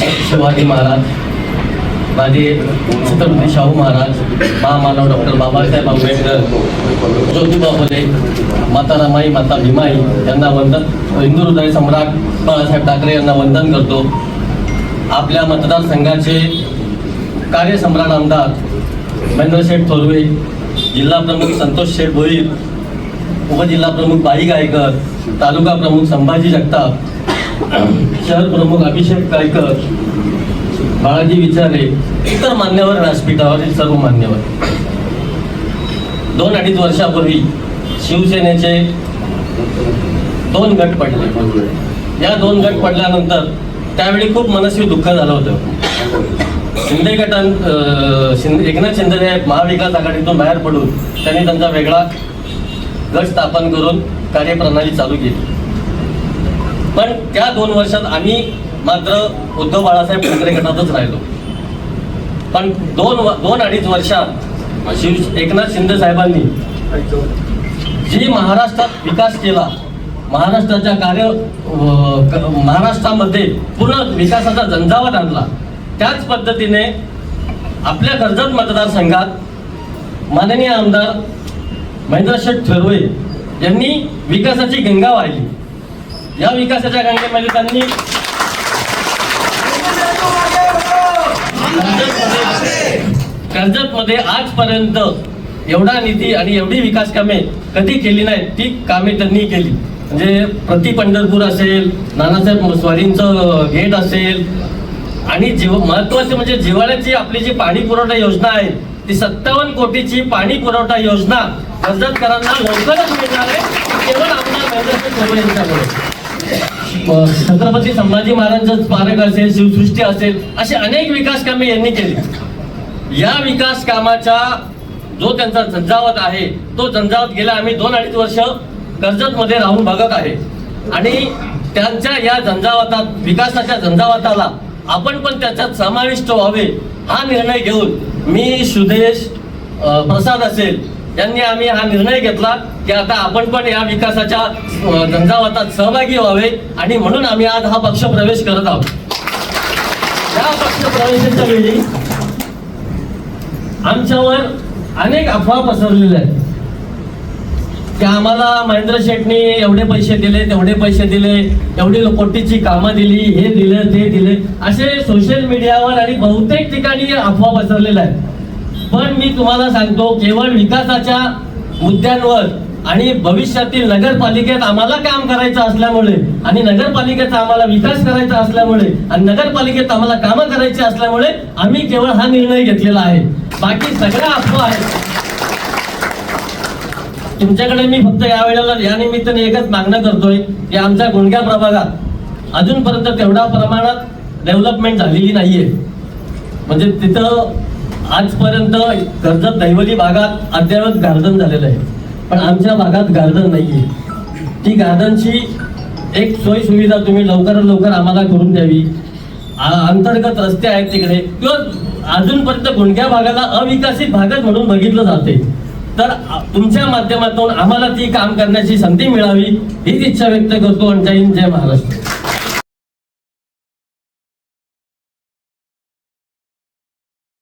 शिवाजी महाराज माझे छत्रपती शाहू महाराज महामानव डॉक्टर बाबासाहेब आंबेडकर ज्योतिबा फुले माता रमाई माता भीमाई यांना वंदन हिंदू हृदय सम्राट बाळासाहेब ठाकरे यांना वंदन करतो. आपल्या मतदारसंघाचे कार्यसम्राट आमदार महेंद्रशेठ थोरवे जिल्हा प्रमुख संतोष शेठ भोईर उपजिल्हा प्रमुख बाई गायकर तालुका प्रमुख संभाजी जगताप शहर प्रमुख अभिषेक गायकर बाळाजी विचारे इतर मान्यवर व्यासपीठावरील सर्व मान्यवर. दोन अडीच वर्षापूर्वी शिवसेनेचे दोन गट पडले. या दोन गट पडल्यानंतर त्यावेळी खूप मनस्वी दुःख झालं होतं. शिंदे गटां अं, शिंदे एकनाथ शिंदे महाविकास आघाडीतून बाहेर पडून त्यांनी त्यांचा वेगळा गट स्थापन करून कार्यप्रणाली चालू केली. पण त्या दोन वर्षात आम्ही मात्र उद्धव बाळासाहेब ठाकरे गटातच राहिलो. पण दोन व- दोन अडीच वर्षात शिव एकनाथ शिंदे साहेबांनी जी महाराष्ट्रात विकास केला महाराष्ट्राच्या कार्य क- महाराष्ट्रामध्ये पूर्ण विकासाचा झंझावत आणला त्याच पद्धतीने आपल्या कर्जत मतदारसंघात माननीय आमदार महेंद्रशेठ ठरवे यांनी विकासाची गंगा वाहिली. या विकासाच्या गंगेमध्ये त्यांनी कर्जतमध्ये आजपर्यंत एवढा निधी आणि एवढी विकास कामे कधी केली नाहीत ती कामे त्यांनी केली. म्हणजे प्रति पंढरपूर असेल नानासाहेब स्वारींचं गेट असेल आणि जीव महत्त्वाचे म्हणजे जिव्हाळ्याची आपली जी पाणी पुरवठा योजना आहे ती सत्तावन्न कोटीची पाणी पुरवठा योजना कर्जतकरांना लवकरच मिळणार आहे केवळ आमदार यांच्यामुळे छत्रपती संभाजी महाराजांचं स्मारक असेल शिवसृष्टी असेल अशी अनेक विकास कामे यांनी केली. या विकास कामाचा जो त्यांचा झंझावत आहे तो झंझावत गेला आम्ही दोन अडीच वर्ष कर्जतमध्ये राहून बघत आहे. आणि त्यांच्या या झंझावतात विकासाच्या झंझावताला आपण पण त्याच्यात समाविष्ट व्हावे हा निर्णय घेऊन मी सुदेश प्रसाद असेल यांनी आम्ही हा निर्णय घेतला की आता आपण पण या विकासाच्या अ, झंझावातात सहभागी व्हावे आणि म्हणून आम्ही आज हा पक्ष प्रवेश करत आहोत. या पक्ष प्रवेशाच्या वेळी आमच्यावर अनेक अफवा पसरलेल्या आहेत. की आम्हाला महेंद्र शेटनी एवढे पैसे दिले तेवढे पैसे दिले एवढी कोटीची कामं दिली हे दिलं ते दिले असे सोशल मीडियावर आणि बहुतेक ठिकाणी अफवा पसरलेल्या आहेत. पण मी तुम्हाला सांगतो केवळ विकासाच्या मुद्द्यांवर आणि भविष्यातील नगरपालिकेत आम्हाला काम करायचं असल्यामुळे आणि नगरपालिकेचा आम्हाला विकास करायचा असल्यामुळे आणि नगरपालिकेत आम्हाला कामं करायची असल्यामुळे आम्ही केवळ हा निर्णय घेतलेला आहे. बाकी सगळ्या अफवा आहेत तुमच्याकडे मी फक्त या वेळेला या निमित्ताने एकच मागणं करतोय की आमच्या गुंडग्या प्रभागात अजूनपर्यंत तेवढ्या प्रमाणात डेव्हलपमेंट झालेली नाहीये. म्हणजे तिथं आजपर्यंत कर्जत दैवली भागात अद्ययावत गार्डन झालेलं आहे. पण आमच्या भागात गार्डन आहे ती गार्डनची एक सोयीसुविधा तुम्ही लवकरात लवकर आम्हाला करून द्यावी. आ- अंतर्गत रस्ते आहेत तिकडे. किंवा अजूनपर्यंत गुंडग्या भागाला अविकसित भागच म्हणून बघितलं जाते. तर तुमच्या माध्यमातून आम्हाला ती काम करण्याची संधी मिळावी हीच इच्छा व्यक्त करतो आणि जय महाराष्ट्र.